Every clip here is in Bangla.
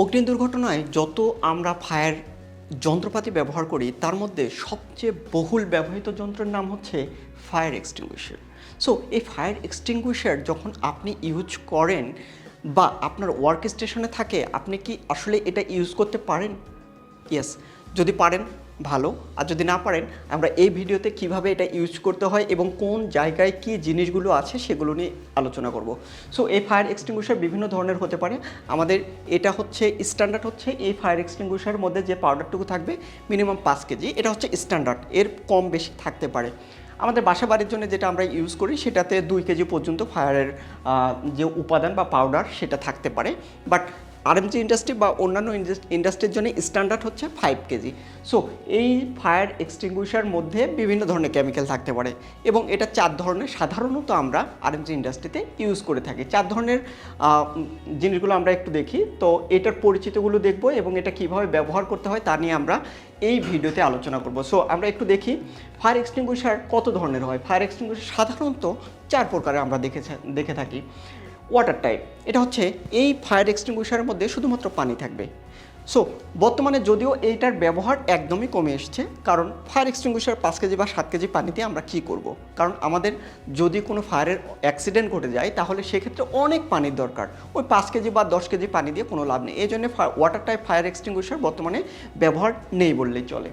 অগ্নি দুর্ঘটনায় যত আমরা ফায়ার যন্ত্রপাতি ব্যবহার করি, তার মধ্যে সবচেয়ে বহুল ব্যবহৃত যন্ত্রের নাম হচ্ছে ফায়ার এক্সটিংগুইশার সো এই ফায়ার এক্সটিংগুইশার যখন আপনি ইউজ করেন বা আপনার ওয়ার্ক স্টেশনে থাকে, আপনি কি আসলে এটা ইউজ করতে পারেন? ইয়েস যদি পারেন, ভালো। আর যদি না পারেন, আমরা এই ভিডিওতে কীভাবে এটা ইউজ করতে হয় এবং কোন জায়গায় কি জিনিসগুলো আছে সেগুলো নিয়ে আলোচনা করব। সো এই ফায়ার এক্সটিংগুইশার বিভিন্ন ধরনের হতে পারে। আমাদের এটা হচ্ছে স্ট্যান্ডার্ড হচ্ছে এই ফায়ার এক্সটিংগুইশারের মধ্যে যে পাউডারটুকু থাকবে মিনিমাম পাঁচ কেজি। এটা হচ্ছে স্ট্যান্ডার্ড এর কম বেশি থাকতে পারে। আমাদের বাসা বাড়ির জন্য যেটা আমরা ইউজ করি, সেটাতে দুই কেজি পর্যন্ত ফায়ারের যে উপাদান বা পাউডার সেটা থাকতে পারে। বাট আরএমজি ইন্ডাস্ট্রি বা অন্যান্য ইন্ডাস্ট্রির জন্য স্ট্যান্ডার্ড হচ্ছে ফাইভ কেজি সো এই ফায়ার এক্সটিংগুইশার মধ্যে বিভিন্ন ধরনের কেমিক্যাল থাকতে পারে এবং এটা চার ধরনের, সাধারণত আমরা আরএমজি ইন্ডাস্ট্রিতে ইউজ করে থাকি। চার ধরনের জিনিসগুলো আমরা একটু দেখি। তো এটার পরিচিতগুলো দেখব এবং এটা কীভাবে ব্যবহার করতে হয় তা নিয়ে আমরা এই ভিডিওতে আলোচনা করব। সো আমরা একটু দেখি ফায়ার এক্সটিংগুইশার কত ধরনের হয়? ফায়ার এক্সটিংগুইশার সাধারণত চার প্রকারে আমরা দেখে দেখে থাকি। ওয়াটার টাইপ এটা হচ্ছে এই ফায়ার এক্সটিংগুইশারের মধ্যে শুধুমাত্র পানি থাকবে। সো বর্তমানে যদিও এইটার ব্যবহার একদমই কমে এসছে, কারণ ফায়ার এক্সটিংগুইশার পাঁচ কেজি বা সাত কেজি পানিতে আমরা কি করব। কারণ আমাদের যদি কোনো ফায়ারের অ্যাক্সিডেন্ট ঘটে যায়, তাহলে সেক্ষেত্রে অনেক পানির দরকার। ওই পাঁচ কেজি বা দশ কেজি পানি দিয়ে কোনো লাভ নেই। এই জন্য ওয়াটার টাইপ ফায়ার এক্সটিংগুইশার বর্তমানে ব্যবহার নেই বললেই চলে।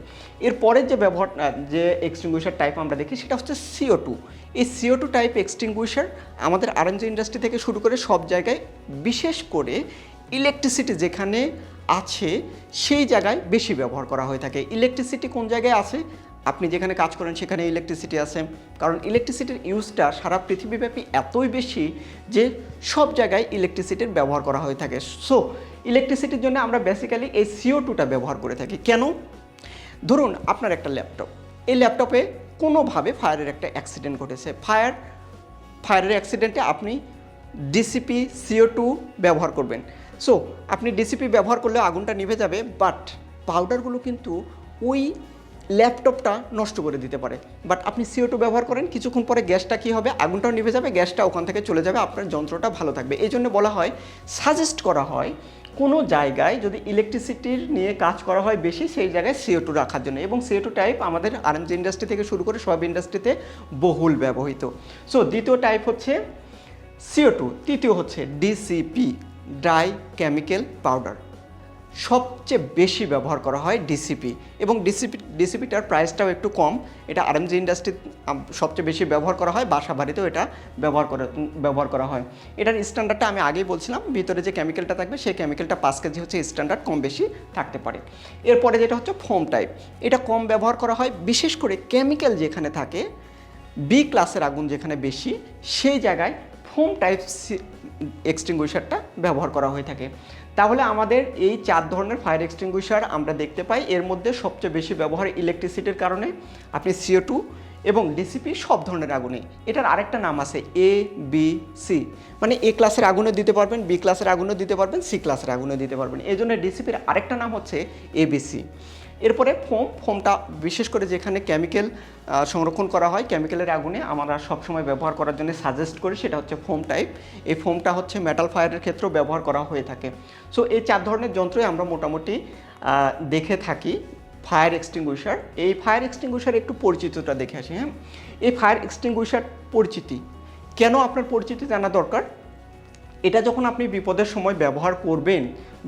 এরপরের যে ব্যবহার যে এক্সটিংগুইশার টাইপ আমরা দেখি, সেটা হচ্ছে সিও টু এই C O two type extinguisher আমাদের আরএনজি ইন্ডাস্ট্রি থেকে শুরু করে সব জায়গায় বিশেষ করে ইলেকট্রিসিটি যেখানে আছে, সেই জায়গায় বেশি ব্যবহার করা হয়ে থাকে। ইলেকট্রিসিটি কোন জায়গায় আছে? আপনি যেখানে কাজ করেন সেখানে ইলেকট্রিসিটি আছে। কারণ ইলেকট্রিসিটির ইউজটা সারা পৃথিবীব্যাপী এতই বেশি যে সব জায়গায় ইলেকট্রিসিটির ব্যবহার করা হয়ে থাকে। সো ইলেকট্রিসিটির জন্য আমরা বেসিক্যালি এই সিও টুটা ব্যবহার করে থাকি। কেন? ধরুন আপনার একটা ল্যাপটপ। এই ল্যাপটপে কোনোভাবে ফায়ারের একটা অ্যাক্সিডেন্ট ঘটেছে। ফায়ার ফায়ারের অ্যাক্সিডেন্টে আপনি ডিসিপি সিও টু ব্যবহার করবেন। সো আপনি ডিসিপি ব্যবহার করলে আগুনটা নিভে যাবে বাট পাউডারগুলো কিন্তু ওই ল্যাপটপটা নষ্ট করে দিতে পারে। বাট আপনি সিও টু ব্যবহার করেন, কিছুক্ষণ পরে গ্যাসটা কী হবে? আগুনটাও নিভে যাবে, গ্যাসটা ওখান থেকে চলে যাবে, আপনার যন্ত্রটা ভালো থাকবে। এই জন্য বলা হয় সাজেস্ট করা হয়, কোনো জায়গায় যদি ইলেকট্রিসিটির নিয়ে কাজ করা হয় বেশি, সেই জায়গায় সিও টু রাখার জন্য। এবং সিও টু টাইপ আমাদের আরএমজি ইন্ডাস্ট্রি থেকে শুরু করে সব ইন্ডাস্ট্রিতে বহুল ব্যবহৃত। সো দ্বিতীয় টাইপ হচ্ছে সিও টু তৃতীয় হচ্ছে ডিসিপি ড্রাই কেমিক্যাল পাউডার। সবচেয়ে বেশি ব্যবহার করা হয় ডিসিপি এবং ডিসিপি, ডিসিপিটার প্রাইসটাও একটু কম। এটা আরএমজি ইন্ডাস্ট্রি সবচেয়ে বেশি ব্যবহার করা হয় বাসা বাড়িতেও এটা ব্যবহার করা ব্যবহার করা হয়। এটার স্ট্যান্ডার্ডটা আমি আগেই বলছিলাম, ভিতরে যে কেমিক্যালটা থাকবে, সেই কেমিক্যালটা পাঁচ কেজি হচ্ছে স্ট্যান্ডার্ড কম বেশি থাকতে পারে। এরপরে যেটা হচ্ছে ফোম টাইপ এটা কম ব্যবহার করা হয়, বিশেষ করে কেমিক্যাল যেখানে থাকে বি ক্লাসের আগুন যেখানে বেশি, সেই জায়গায় ফোম টাইপ এক্সটিংগুইশারটা ব্যবহার করা হয়ে থাকে। তাহলে আমাদের এই চার ধরনের ফায়ার এক্সটিংগুইশার আমরা দেখতে পাই। এর মধ্যে সবচেয়ে বেশি ব্যবহার ইলেকট্রিসিটির কারণে। আপনি সিও টু এবং ডিসিপি সব ধরনের আগুনে। এটার আরেকটা নাম আছে এ বি সি মানে এ ক্লাসের আগুনে দিতে পারবেন বি ক্লাসের আগুনে দিতে পারবেন সি ক্লাসের আগুনে দিতে পারবেন। এই জন্য ডিসিপির আরেকটা নাম হচ্ছে এবিসি এরপরে ফোম, ফোমটা বিশেষ করে যেখানে কেমিক্যাল সংরক্ষণ করা হয় কেমিক্যালের আগুনে আমরা সবসময় ব্যবহার করার জন্য সাজেস্ট করি, সেটা হচ্ছে ফোম টাইপ এই ফোমটা হচ্ছে মেটাল ফায়ারের ক্ষেত্রেও ব্যবহার করা হয়ে থাকে। সো এই চার ধরনের যন্ত্রই আমরা মোটামুটি দেখে থাকি ফায়ার এক্সটিংগুইশার এই ফায়ার এক্সটিংগুইশার একটু পরিচিতটা দেখে আসি হ্যাঁ? এই ফায়ার এক্সটিংগুইশার পরিচিতি, কেন আপনার পরিচিতি জানা দরকার? এটা যখন আপনি বিপদের সময় ব্যবহার করবেন,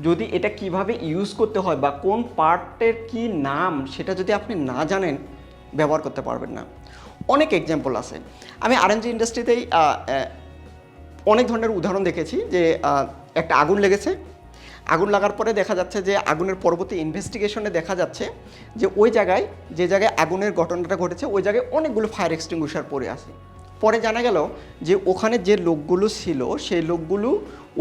যদি এটা কীভাবে ইউজ করতে হয় বা কোন পার্টের কি নাম সেটা যদি আপনি না জানেন, ব্যবহার করতে পারবেন না। অনেক এক্সাম্পল আছে। আমি আরএনজি ইন্ডাস্ট্রিতেই অনেক ধরনের উদাহরণ দেখেছি যে একটা আগুন লেগেছে। আগুন লাগার পরে দেখা যাচ্ছে যে, আগুনের পরবর্তী ইনভেস্টিগেশনে দেখা যাচ্ছে যে, ওই জায়গায়, যে জায়গায় আগুনের ঘটনাটা ঘটেছে, ওই জায়গায় অনেকগুলো ফায়ার এক্সটিংগুইশার পড়ে আছে। পরে জানা গেল যে ওখানে যে লোকগুলো ছিল, সেই লোকগুলো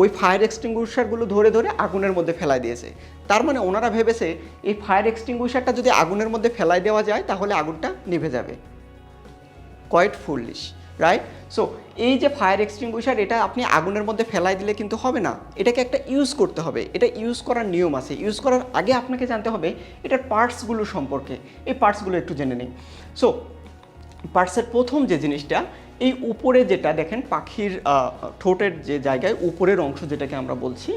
ওই ফায়ার এক্সটিংগুইশারগুলো ধরে ধরে আগুনের মধ্যে ফেলাই দিয়েছে। তার মানে ওনারা ভেবেছে, এই ফায়ার এক্সটিংগুইশারটা যদি আগুনের মধ্যে ফেলাই দেওয়া যায়, তাহলে আগুনটা নিভে যাবে। কোয়াইট ফুললিশ রাইট সো এই যে ফায়ার এক্সটিংগুইশার এটা আপনি আগুনের মধ্যে ফেলাই দিলে কিন্তু হবে না। এটাকে একটা ইউজ করতে হবে। এটা ইউজ করার নিয়ম আছে। ইউজ করার আগে আপনাকে জানতে হবে, এটার পার্টসগুলো সম্পর্কে। এই পার্টসগুলো একটু জেনে নিই। সো পার্টসের প্রথম যে জিনিসটা এই উপরে যেটা দেখেন, পাখির ঠোঁটের যে জায়গায় উপরের অংশ যেটাকে আমরা বলছি,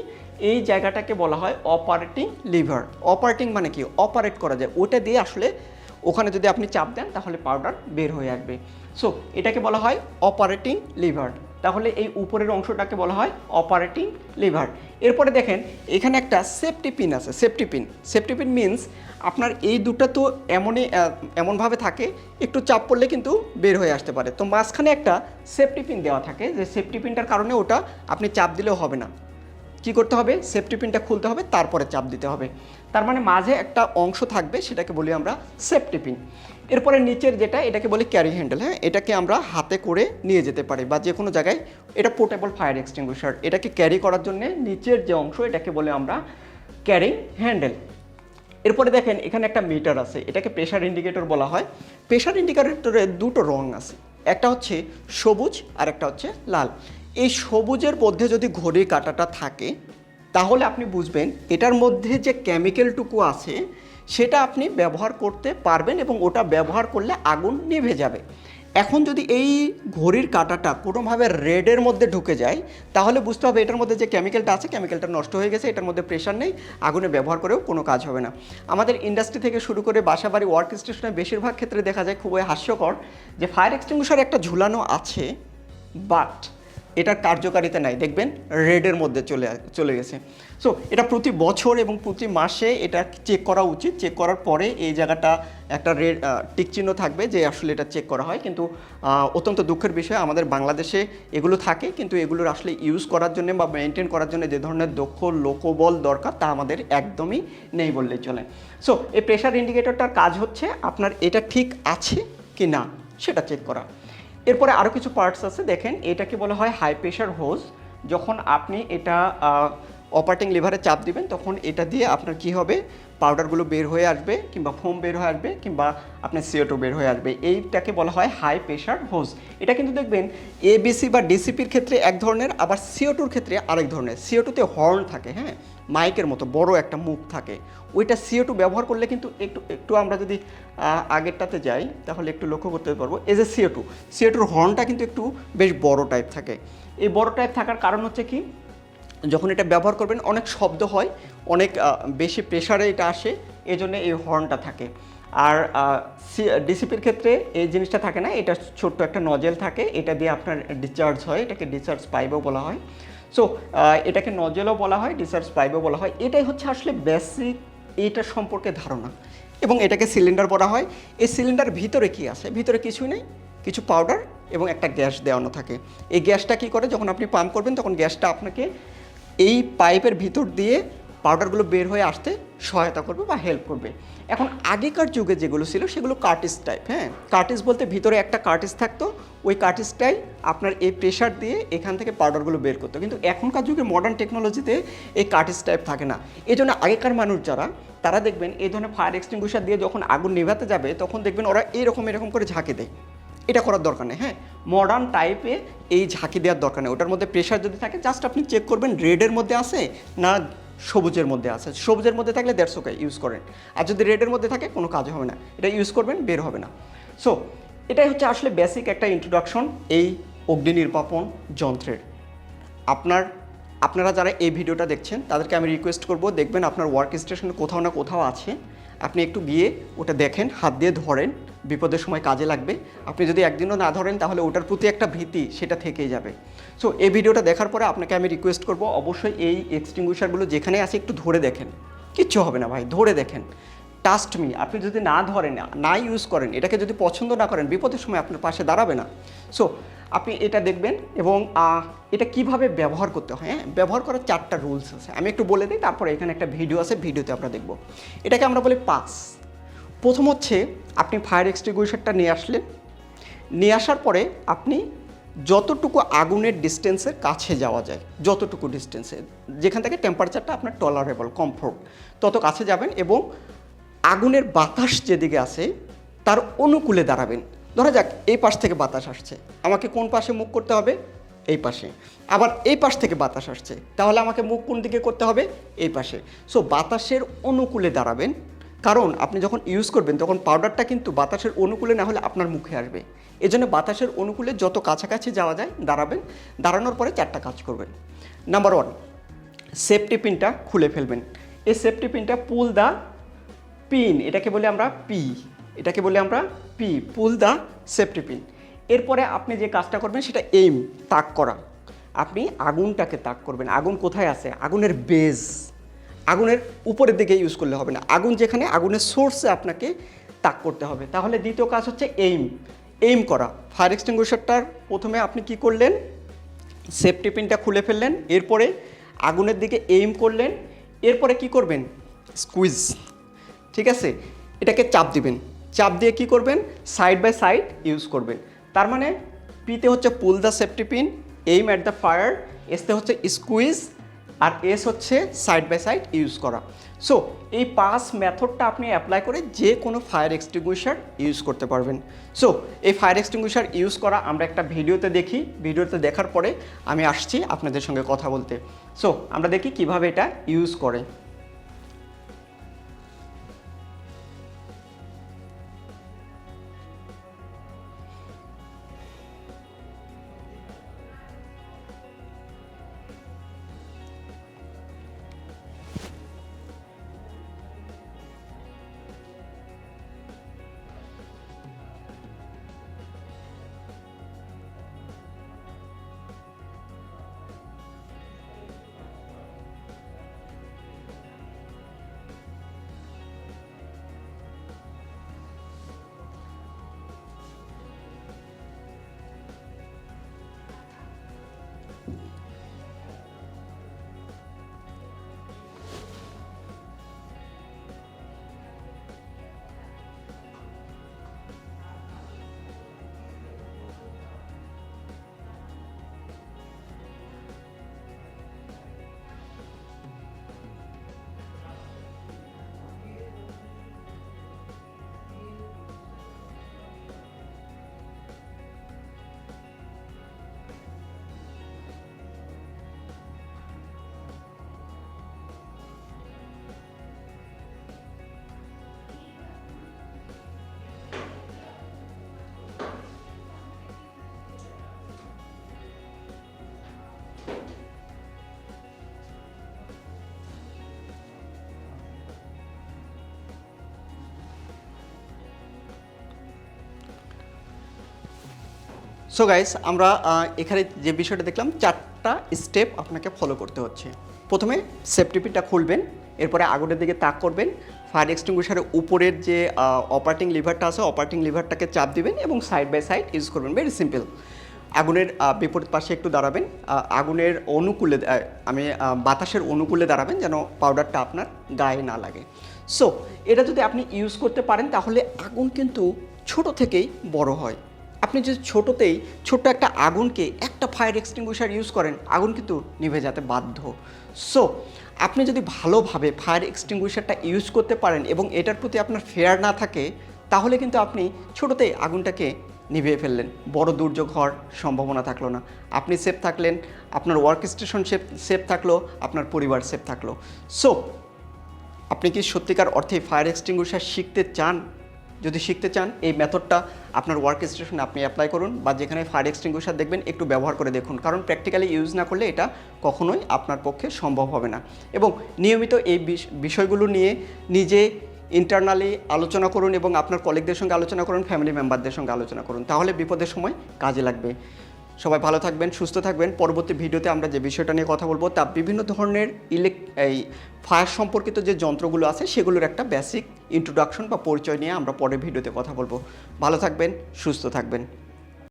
এই জায়গাটাকে বলা হয় অপারেটিং লিভার অপারেটিং মানে কি? অপারেট করা যায়। ওটা দিয়ে আসলে ওখানে যদি আপনি চাপ দেন, তাহলে পাউডার বের হয়ে আসবে। সো এটাকে বলা হয় অপারেটিং লিভার তাহলে এই উপরের অংশটাকে বলা হয় অপারেটিং লিভার এরপরে দেখেন, এখানে একটা সেফটি পিন আছে। Safety pin safety pin means আপনার এই দুটো তো এমনই এমনভাবে থাকে, একটু চাপ পড়লে কিন্তু বের হয়ে আসতে পারে। তো মাঝখানে একটা সেফটি পিন দেওয়া থাকে, যে সেফটি পিনটার কারণে ওটা আপনি চাপ দিলেও হবে না। কি করতে হবে? সেফটি পিনটা খুলতে হবে, তারপরে চাপ দিতে হবে। তার মানে মাঝে একটা অংশ থাকবে, সেটাকে বলি আমরা সেফটি পিন এরপরে নিচের যেটা, এটাকে বলি ক্যারি হ্যান্ডেল হ্যাঁ? এটাকে আমরা হাতে করে নিয়ে যেতে পারি, বা যে কোনো জায়গায়, এটা পোর্টেবল ফায়ার এক্সটিংগুইশার এটাকে ক্যারি করার জন্য নিচের যে অংশ, এটাকে বলে আমরা ক্যারিং হ্যান্ডেল এরপরে দেখেন, এখানে একটা মিটার আছে, এটাকে প্রেশার ইন্ডিকেটর বলা হয়। প্রেশার ইন্ডিকেটরে দুটো রং আছে, একটা হচ্ছে সবুজ আর একটা হচ্ছে লাল। এই সবুজের মধ্যে যদি ঘড়ি কাটাটা থাকে, তাহলে আপনি বুঝবেন এটার মধ্যে যে কেমিক্যালটুকু আছে, সেটা আপনি ব্যবহার করতে পারবেন এবং ওটা ব্যবহার করলে আগুন নিভে যাবে। এখন যদি এই ঘড়ির কাঁটাটা কোনোভাবে রেডের মধ্যে ঢুকে যায়, তাহলে বুঝতে হবে এটার মধ্যে যে কেমিক্যালটা আছে কেমিক্যালটা নষ্ট হয়ে গেছে, এটার মধ্যে প্রেশার নেই, আগুনে ব্যবহার করেও কোনো কাজ হবে না। আমাদের ইন্ডাস্ট্রি থেকে শুরু করে বাসাবাড়ি ওয়ার্ক স্টেশনে বেশিরভাগ ক্ষেত্রে দেখা যায় খুবই হাস্যকর যে ফায়ার এক্সটিংগুশার একটা ঝুলানো আছে বাট এটার কার্যকারিতা নাই, দেখবেন রেডের মধ্যে চলে চলে গেছে। সো এটা প্রতি বছর এবং প্রতি মাসে এটা চেক করা উচিত চেক করার পরে এই জায়গাটা একটা রেড টিক চিহ্ন থাকবে যে আসলে এটা চেক করা হয়। কিন্তু অত্যন্ত দুঃখের বিষয়, আমাদের বাংলাদেশে এগুলো থাকে, কিন্তু এগুলোর আসলে ইউজ করার জন্য বা মেনটেন করার জন্য যে ধরনের দক্ষ লোকবল দরকার, তা আমাদের একদমই নেই বললেই চলে। সো এই প্রেশার ইন্ডিকেটরটার কাজ হচ্ছে আপনার এটা ঠিক আছে কি না সেটা চেক করা। এরপরে আরও কিছু পার্টস আছে, দেখেন, এটাকে বলা হয় হাই প্রেশার হোজ যখন আপনি এটা অপারেটিং লিভারে চাপ দিবেন, তখন এটা দিয়ে আপনার কি হবে? পাউডারগুলো বের হয়ে আসবে, কিংবা ফোম বের হয়ে আসবে, কিংবা আপনার সিওটো বের হয়ে আসবে। এইটাকে বলা হয় হাই প্রেশার হোজ এটা কিন্তু দেখবেন এবিসি বা ডিসিপির ক্ষেত্রে এক ধরনের, আবার সিওটুর ক্ষেত্রে আরেক ধরনের। সিওটুতে হর্ন থাকে হ্যাঁ? মাইকের মতো বড় একটা মুখ থাকে। ওইটা সিও টু ব্যবহার করলে কিন্তু একটু একটু আমরা যদি আগেরটাতে যাই, তাহলে একটু লক্ষ্য করতে পারব। As a CO two CO টুর হর্নটা কিন্তু একটু বেশ বড় টাইপ থাকে। এই বড় টাইপ থাকার কারণ হচ্ছে কি? যখন এটা ব্যবহার করবেন, অনেক শব্দ হয়, অনেক বেশি প্রেশারে এটা আসে এই জন্য এই হর্নটা থাকে। আর ডিসিপির ক্ষেত্রে এই জিনিসটা থাকে না, এটা ছোট্ট একটা নজেল থাকে, এটা দিয়ে আপনার ডিসচার্জ হয়, এটাকে ডিসচার্জ পাইপও বলা হয়। সো এটাকে নজেলও বলা হয় ডিসচার্জ পাইপও বলা হয়। এটাই হচ্ছে আসলে বেসিক এইটার সম্পর্কে ধারণা। এবং এটাকে সিলিন্ডার বলা হয়। এই সিলিন্ডার ভিতরে কি আছে? ভিতরে কিছুই নেই, কিছু পাউডার এবং একটা গ্যাস দেওয়ানো থাকে। এই গ্যাসটা কি করে? যখন আপনি পাম্প করবেন, তখন গ্যাসটা আপনাকে এই পাইপের ভিতর দিয়ে পাউডারগুলো বের হয়ে আসতে সহায়তা করবে বা হেল্প করবে। এখন আগেকার যুগে যেগুলো ছিল, সেগুলো কার্টিস টাইপ হ্যাঁ? কার্টিস বলতে ভিতরে একটা কার্টিস থাকতো, ওই কার্টিসটাই আপনার এই প্রেশার দিয়ে এখান থেকে পাউডারগুলো বের করতো। কিন্তু এখনকার যুগে মডার্ন টেকনোলজিতে এই কার্টিস টাইপ থাকে না। এই জন্য আগেকার মানুষ যারা, তারা দেখবেন এই ধরনের ফায়ার এক্সটিংগুইশার দিয়ে যখন আগুন নেভাতে যাবে, তখন দেখবেন ওরা এরকম এরকম করে ঝাঁকে দেয়। এটা করার দরকার নেই হ্যাঁ? মডার্ন টাইপে এই ঝাঁকি দেওয়ার দরকার নেই। ওটার মধ্যে প্রেশার যদি থাকে জাস্ট আপনি চেক করবেন রেডের মধ্যে আছে না সবুজের মধ্যে আছে? সবুজের মধ্যে থাকলে দেড়শো কে ইউজ করেন। আর যদি রেডের মধ্যে থাকে, কোনো কাজ হবে না। এটা ইউজ করবেন, বের হবে না। সো এটাই হচ্ছে আসলে বেসিক একটা ইন্ট্রোডাকশন এই অগ্নি নির্বাপন যন্ত্রের। আপনার, আপনারা যারা এই ভিডিওটা দেখছেন, তাদেরকে আমি রিকোয়েস্ট করব, দেখবেন আপনার ওয়ার্ক স্টেশনে কোথাও না কোথাও আছে। আপনি একটু গিয়ে ওটা দেখেন, হাত দিয়ে ধরেন। বিপদের সময় কাজে লাগবে। আপনি যদি একদিনও না ধরেন, তাহলে ওটার প্রতি একটা ভীতি সেটা থেকেই যাবে। সো এই ভিডিওটা দেখার পরে আপনাকে আমি রিকোয়েস্ট করব, অবশ্যই এই এক্সটিংগুইশারগুলো যেখানে আছে একটু ধরে দেখেন। কিচ্ছু হবে না ভাই, ধরে দেখেন। টাস্ট মি আপনি যদি না ধরেন, না ইউজ করেন, এটাকে যদি পছন্দ না করেন, বিপদের সময় আপনার পাশে দাঁড়াবে না। সো আপনি এটা দেখবেন এবং এটা কীভাবে ব্যবহার করতে হয় হ্যাঁ? ব্যবহার করার চারটা রুলস আছে। আমি একটু বলে দিই, তারপরে এখানে একটা ভিডিও আছে ভিডিওতে আমরা দেখব। এটাকে আমরা বলি পাস প্রথম হচ্ছে আপনি ফায়ার এক্সটিংগুইশারটা নিয়ে আসলেন। নিয়ে আসার পরে আপনি যতটুকু আগুনের ডিস্টেন্সের কাছে যাওয়া যায়, যতটুকু ডিস্টেন্সে যেখান থেকে টেম্পারেচারটা আপনার টলারেবল কমফোর্ট তত কাছে যাবেন এবং আগুনের বাতাস যেদিকে আছে, তার অনুকূলে দাঁড়াবেন। ধরা যাক, এই পাশ থেকে বাতাস আসছে। আমাকে কোন পাশে মুখ করতে হবে? এই পাশে। আবার এই পাশ থেকে বাতাস আসছে। তাহলে আমাকে মুখ কোন দিকে করতে হবে? এই পাশে। সো বাতাসের অনুকূলে দাঁড়াবেন। কারণ আপনি যখন ইউজ করবেন, তখন পাউডারটা কিন্তু বাতাসের অনুকূলে না হলে আপনার মুখে আসবে। এজন্য বাতাসের অনুকূলে যত কাছাকাছি যাওয়া যায়, দাঁড়াবেন। দাঁড়ানোর পরে চারটা কাজ করবেন। নাম্বার ওয়ান সেফটি পিনটা খুলে ফেলবেন। এই সেফটি পিনটা পুল দা পিন এটাকে বলি আমরা পি এটাকে বলি আমরা P pull the safety pin এরপরে আপনি যে কাজটা করবেন, সেটা এইম তাক করা। আপনি আগুনটাকে তাক করবেন। আগুন কোথায় আছে? আগুনের বেজ আগুনের উপরের দিকে ইউজ করলে হবে না। আগুন যেখানে, আগুনের সোর্সে আপনাকে তাক করতে হবে। তাহলে দ্বিতীয় কাজ হচ্ছে এইম এইম করা। ফায়ার এক্সটিংগুইশারটার প্রথমে আপনি কি করলেন? সেফটি পিনটা খুলে ফেললেন। এরপরে আগুনের দিকে এইম করলেন। এরপরে কি করবেন? স্কুইজ ঠিক আছে? এটাকে চাপ দিবেন। চাপ দিয়ে কি করবেন? সাইড বাই সাইড ইউজ করবেন। তার মানে পিতে হচ্ছে pull the safety pin aim at the fire এসতে হচ্ছে স্কুইজ আর এস হচ্ছে সাইড বাই সাইড ইউজ করা। সো এই পাস মেথডটা আপনি অ্যাপ্লাই করে যে কোনো ফায়ার এক্সটিংগুইশার ইউজ করতে পারবেন। সো এই ফায়ার এক্সটিংগুইশার ইউজ করা আমরা একটা ভিডিওতে দেখি। ভিডিওতে দেখার পরে আমি আসছি আপনাদের সঙ্গে কথা বলতে। সো আমরা দেখি কীভাবে এটা ইউজ করে। সো গাইস আমরা এখানে যে বিষয়টা দেখলাম, চারটা স্টেপ আপনাকে ফলো করতে হচ্ছে। প্রথমে সেফটিপিটা খুলবেন, এরপরে আগুনের দিকে তাক করবেন ফায়ার এক্সটিংগুইশারের উপরের যে অপারেটিং লিভারটা আছে অপারেটিং লিভারটাকে চাপ দিবেন এবং সাইড বাই সাইড ইউজ করবেন ভেরি সিম্পল আগুনের বিপরীত পাশে একটু দাঁড়াবেন আগুনের অনুকূলে আমি বাতাসের অনুকূলে দাঁড়াবেন যেন পাউডারটা আপনার গায়ে না লাগে। সো এটা যদি আপনি ইউজ করতে পারেন, তাহলে আগুন কিন্তু ছোট থেকেই বড় হয়। আপনি যদি ছোটোতেই ছোট্ট একটা আগুনকে একটা ফায়ার এক্সটিংগুইশার ইউজ করেন, আগুন কিন্তু নিভে যেতে বাধ্য। সো আপনি যদি ভালোভাবে ফায়ার এক্সটিংগুইশারটা ইউজ করতে পারেন এবং এটার প্রতি আপনার ফেয়ার না থাকে, তাহলে কিন্তু আপনি ছোটোতেই আগুনটাকে নিভিয়ে ফেললেন। বড় দুর্যোগ হওয়ার সম্ভাবনা থাকল না। আপনি সেফ থাকলেন, আপনার ওয়ার্ক স্টেশন সেফ সেফ থাকল, আপনার পরিবার সেফ থাকল। সো আপনি কি সত্যিকার অর্থে ফায়ার এক্সটিংগুইশার শিখতে চান? যদি শিখতে চান, এই মেথডটা আপনার ওয়ার্ক স্টেশনে আপনি অ্যাপ্লাই করুন বা যেখানে ফায়ার এক্সটিংগুইশার দেখবেন, একটু ব্যবহার করে দেখুন। কারণ প্র্যাকটিক্যালি ইউজ না করলে এটা কখনোই আপনার পক্ষে সম্ভব হবে না। এবং নিয়মিত এই বিষ- বিষয়গুলো নিয়ে নিজে ইন্টারনালি আলোচনা করুন এবং আপনার কলিগদের সঙ্গে আলোচনা করুন ফ্যামিলি মেম্বারদের সঙ্গে আলোচনা করুন। তাহলে বিপদের সময় কাজে লাগবে। সবাই ভালো থাকবেন, সুস্থ থাকবেন। পরবর্তী ভিডিওতে আমরা যে বিষয়টা নিয়ে কথা বলব, তা বিভিন্ন ধরনের ইলেক এই ফায়ার সম্পর্কিত যে যন্ত্রগুলো আছে, সেগুলোর একটা বেসিক ইন্ট্রোডাকশন বা পরিচয় নিয়ে আমরা পরের ভিডিওতে কথা বলব। ভালো থাকবেন, সুস্থ থাকবেন।